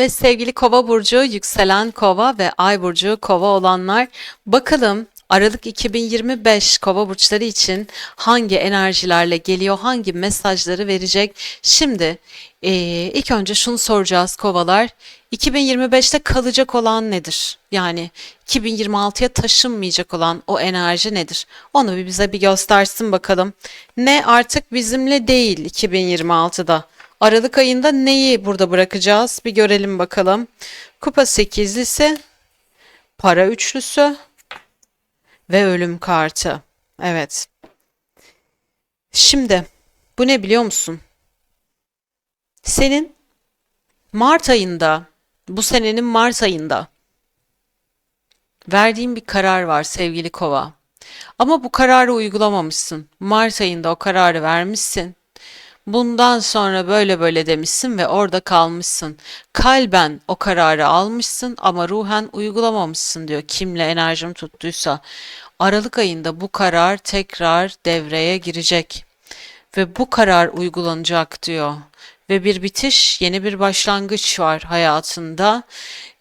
Ve sevgili Kova burcu, yükselen Kova ve Ay burcu Kova olanlar bakalım Aralık 2025 Kova burçları için hangi enerjilerle geliyor, hangi mesajları verecek? Şimdi eee, ilk önce şunu soracağız Kovalar. 2025'te kalacak olan nedir? Yani 2026'ya taşınmayacak olan o enerji nedir? Onu bize bir göstersin bakalım. Ne artık bizimle değil 2026'da? Aralık ayında neyi burada bırakacağız? Bir görelim bakalım. Kupa sekizlisi, para üçlüsü ve ölüm kartı. Evet. Şimdi bu ne biliyor musun? Senin Mart ayında, bu senenin Mart ayında verdiğin bir karar var sevgili Kova. Ama bu kararı uygulamamışsın. Mart ayında o kararı vermişsin. Bundan sonra böyle böyle demişsin ve orada kalmışsın. Kalben o kararı almışsın ama ruhen uygulamamışsın diyor. Kimle enerjim tuttuysa. Aralık ayında bu karar tekrar devreye girecek ve bu karar uygulanacak diyor. Ve bir bitiş, yeni bir başlangıç var hayatında.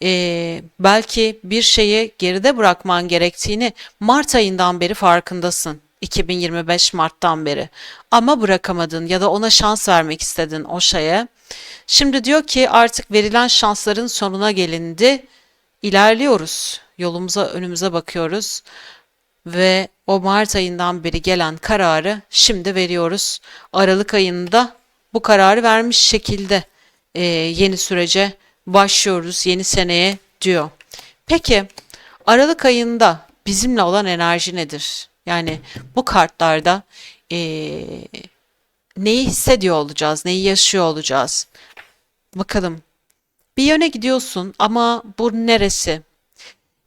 Ee, belki bir şeyi geride bırakman gerektiğini Mart ayından beri farkındasın. 2025 Mart'tan beri. Ama bırakamadın ya da ona şans vermek istedin o şeye. Şimdi diyor ki artık verilen şansların sonuna gelindi. İlerliyoruz. Yolumuza, önümüze bakıyoruz ve o Mart ayından beri gelen kararı şimdi veriyoruz. Aralık ayında bu kararı vermiş şekilde e, yeni sürece başlıyoruz, yeni seneye diyor. Peki Aralık ayında bizimle olan enerji nedir? Yani bu kartlarda e, neyi hissediyor olacağız, neyi yaşıyor olacağız? Bakalım. Bir yöne gidiyorsun ama bu neresi?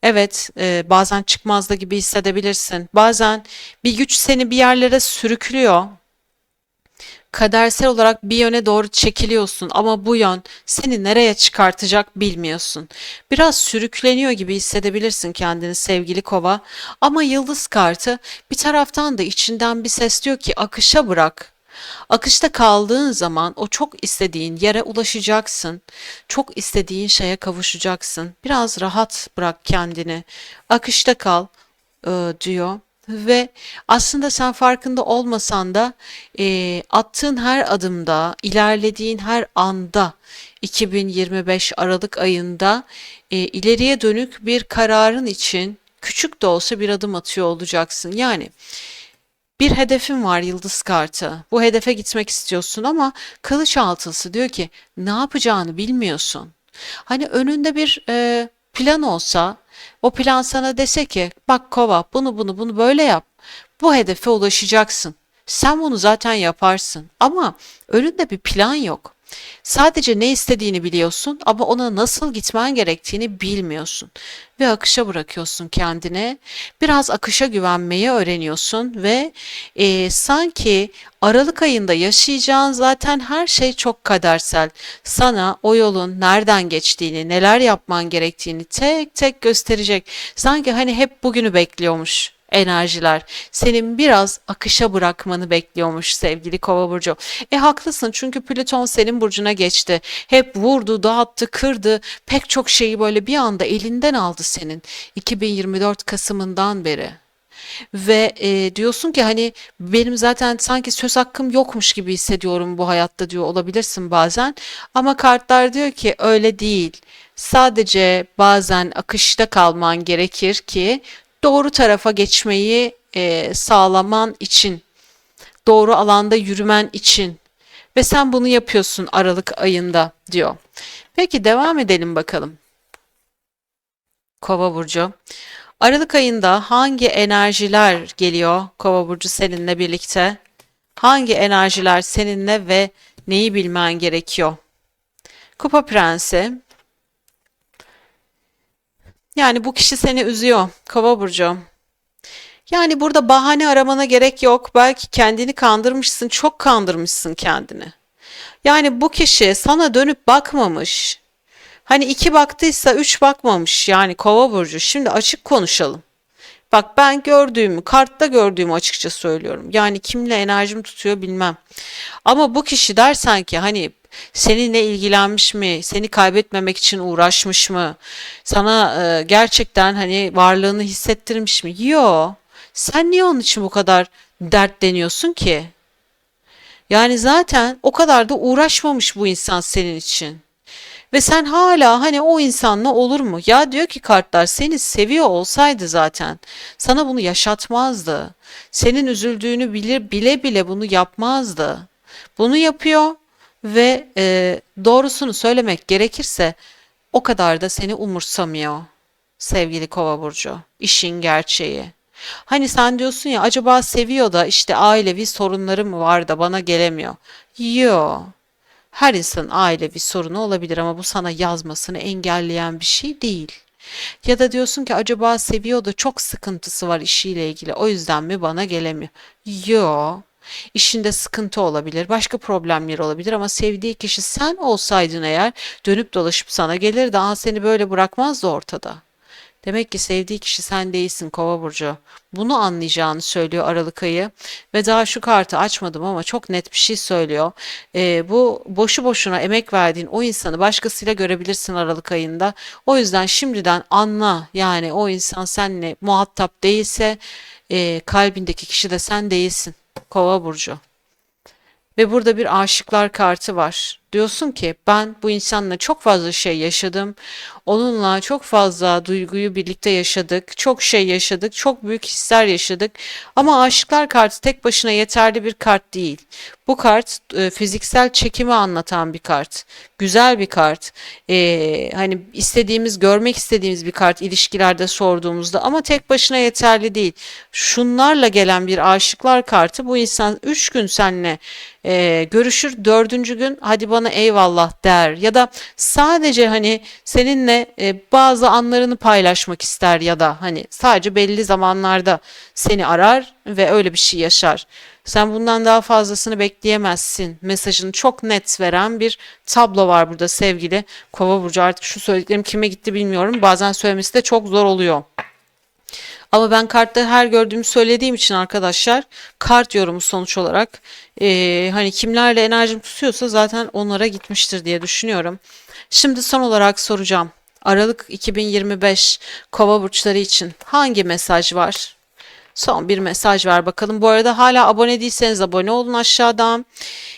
Evet, e, bazen çıkmazda gibi hissedebilirsin. Bazen bir güç seni bir yerlere sürüklüyor. Kadersel olarak bir yöne doğru çekiliyorsun ama bu yön seni nereye çıkartacak bilmiyorsun. Biraz sürükleniyor gibi hissedebilirsin kendini sevgili kova. Ama yıldız kartı bir taraftan da içinden bir ses diyor ki akışa bırak. Akışta kaldığın zaman o çok istediğin yere ulaşacaksın. Çok istediğin şeye kavuşacaksın. Biraz rahat bırak kendini. Akışta kal e, diyor. Ve aslında sen farkında olmasan da e, attığın her adımda, ilerlediğin her anda 2025 Aralık ayında e, ileriye dönük bir kararın için küçük de olsa bir adım atıyor olacaksın. Yani bir hedefin var yıldız kartı. Bu hedefe gitmek istiyorsun ama kılıç altısı diyor ki ne yapacağını bilmiyorsun. Hani önünde bir e, plan olsa o plan sana dese ki bak kova bunu bunu bunu böyle yap. Bu hedefe ulaşacaksın. Sen bunu zaten yaparsın ama önünde bir plan yok. Sadece ne istediğini biliyorsun ama ona nasıl gitmen gerektiğini bilmiyorsun. Ve akışa bırakıyorsun kendine. Biraz akışa güvenmeyi öğreniyorsun ve e, sanki Aralık ayında yaşayacağın zaten her şey çok kadersel. Sana o yolun nereden geçtiğini, neler yapman gerektiğini tek tek gösterecek. Sanki hani hep bugünü bekliyormuş enerjiler senin biraz akışa bırakmanı bekliyormuş sevgili Kova burcu. E haklısın çünkü Plüton senin burcuna geçti. Hep vurdu, dağıttı, kırdı. Pek çok şeyi böyle bir anda elinden aldı senin 2024 Kasım'ından beri. Ve e, diyorsun ki hani benim zaten sanki söz hakkım yokmuş gibi hissediyorum bu hayatta diyor olabilirsin bazen. Ama kartlar diyor ki öyle değil. Sadece bazen akışta kalman gerekir ki doğru tarafa geçmeyi e, sağlaman için, doğru alanda yürümen için ve sen bunu yapıyorsun Aralık ayında diyor. Peki devam edelim bakalım. Kova burcu. Aralık ayında hangi enerjiler geliyor Kova burcu seninle birlikte? Hangi enerjiler seninle ve neyi bilmen gerekiyor? Kupa Prensi. Yani bu kişi seni üzüyor Kova burcu. Yani burada bahane aramana gerek yok. Belki kendini kandırmışsın, çok kandırmışsın kendini. Yani bu kişi sana dönüp bakmamış. Hani iki baktıysa üç bakmamış yani kova burcu. Şimdi açık konuşalım. Bak ben gördüğümü, kartta gördüğümü açıkça söylüyorum. Yani kimle enerjim tutuyor bilmem. Ama bu kişi dersen ki hani Seninle ilgilenmiş mi? Seni kaybetmemek için uğraşmış mı? Sana e, gerçekten hani varlığını hissettirmiş mi? Yo. Sen niye onun için bu kadar dertleniyorsun ki? Yani zaten o kadar da uğraşmamış bu insan senin için. Ve sen hala hani o insanla olur mu? Ya diyor ki kartlar seni seviyor olsaydı zaten sana bunu yaşatmazdı. Senin üzüldüğünü bilir bile bile bunu yapmazdı. Bunu yapıyor ve e, doğrusunu söylemek gerekirse o kadar da seni umursamıyor sevgili Kova burcu. İşin gerçeği. Hani sen diyorsun ya acaba seviyor da işte ailevi sorunları mı var da bana gelemiyor. Yo. Her insanın ailevi sorunu olabilir ama bu sana yazmasını engelleyen bir şey değil. Ya da diyorsun ki acaba seviyor da çok sıkıntısı var işiyle ilgili o yüzden mi bana gelemiyor. Yo. İşinde sıkıntı olabilir, başka problemler olabilir ama sevdiği kişi sen olsaydın eğer dönüp dolaşıp sana gelir daha seni böyle bırakmazdı ortada. Demek ki sevdiği kişi sen değilsin Kova burcu. Bunu anlayacağını söylüyor Aralık ayı ve daha şu kartı açmadım ama çok net bir şey söylüyor. Ee, bu boşu boşuna emek verdiğin o insanı başkasıyla görebilirsin Aralık ayında. O yüzden şimdiden anla yani o insan seninle muhatap değilse e, kalbindeki kişi de sen değilsin Kova burcu. Ve burada bir aşıklar kartı var. Diyorsun ki ben bu insanla çok fazla şey yaşadım. Onunla çok fazla duyguyu birlikte yaşadık. Çok şey yaşadık. Çok büyük hisler yaşadık. Ama aşıklar kartı tek başına yeterli bir kart değil. Bu kart e, fiziksel çekimi anlatan bir kart. Güzel bir kart. E, hani istediğimiz, görmek istediğimiz bir kart ilişkilerde sorduğumuzda ama tek başına yeterli değil. Şunlarla gelen bir aşıklar kartı bu insan 3 gün seninle e, görüşür. Dördüncü gün hadi bana eyvallah der. Ya da sadece hani seninle e, bazı anlarını paylaşmak ister ya da hani sadece belli zamanlarda seni arar ve öyle bir şey yaşar. Sen bundan daha fazlasını bekleyemezsin. Mesajını çok net veren bir tablo var burada sevgili Kova burcu. Artık şu söylediklerim kime gitti bilmiyorum. Bazen söylemesi de çok zor oluyor. Ama ben kartta her gördüğümü söylediğim için arkadaşlar kart yorumu sonuç olarak e, hani kimlerle enerjim tutuyorsa zaten onlara gitmiştir diye düşünüyorum. Şimdi son olarak soracağım. Aralık 2025 kova burçları için hangi mesaj var? Son bir mesaj ver bakalım. Bu arada hala abone değilseniz abone olun aşağıdan.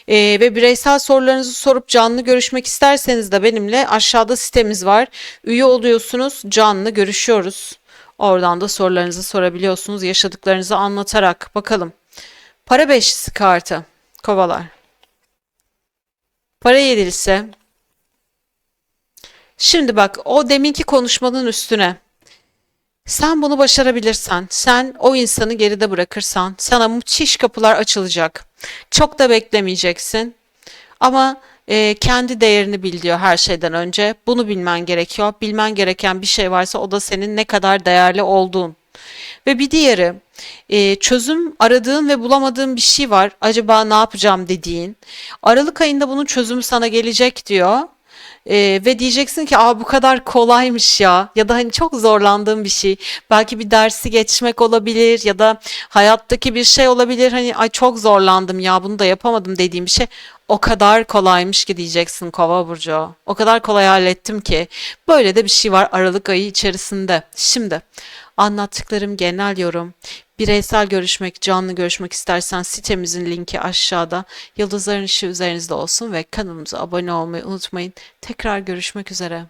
Ee, ve bireysel sorularınızı sorup canlı görüşmek isterseniz de benimle aşağıda sitemiz var. Üye oluyorsunuz, canlı görüşüyoruz. Oradan da sorularınızı sorabiliyorsunuz yaşadıklarınızı anlatarak. Bakalım. Para beşlisi kartı. Kovalar. Para yedilisi. Şimdi bak o deminki konuşmanın üstüne. Sen bunu başarabilirsen, sen o insanı geride bırakırsan sana müthiş kapılar açılacak. Çok da beklemeyeceksin. Ama e, kendi değerini bil diyor her şeyden önce. Bunu bilmen gerekiyor. Bilmen gereken bir şey varsa o da senin ne kadar değerli olduğun. Ve bir diğeri e, çözüm aradığın ve bulamadığın bir şey var. Acaba ne yapacağım dediğin. Aralık ayında bunun çözümü sana gelecek diyor. Ee, ve diyeceksin ki Aa, bu kadar kolaymış ya. Ya da hani çok zorlandığım bir şey. Belki bir dersi geçmek olabilir ya da hayattaki bir şey olabilir. Hani ay çok zorlandım ya bunu da yapamadım. dediğim bir şey o kadar kolaymış ki diyeceksin Kova burcu. O kadar kolay hallettim ki. Böyle de bir şey var Aralık ayı içerisinde. Şimdi anlattıklarım genel yorum Bireysel görüşmek, canlı görüşmek istersen sitemizin linki aşağıda. Yıldızların ışığı üzerinizde olsun ve kanalımıza abone olmayı unutmayın. Tekrar görüşmek üzere.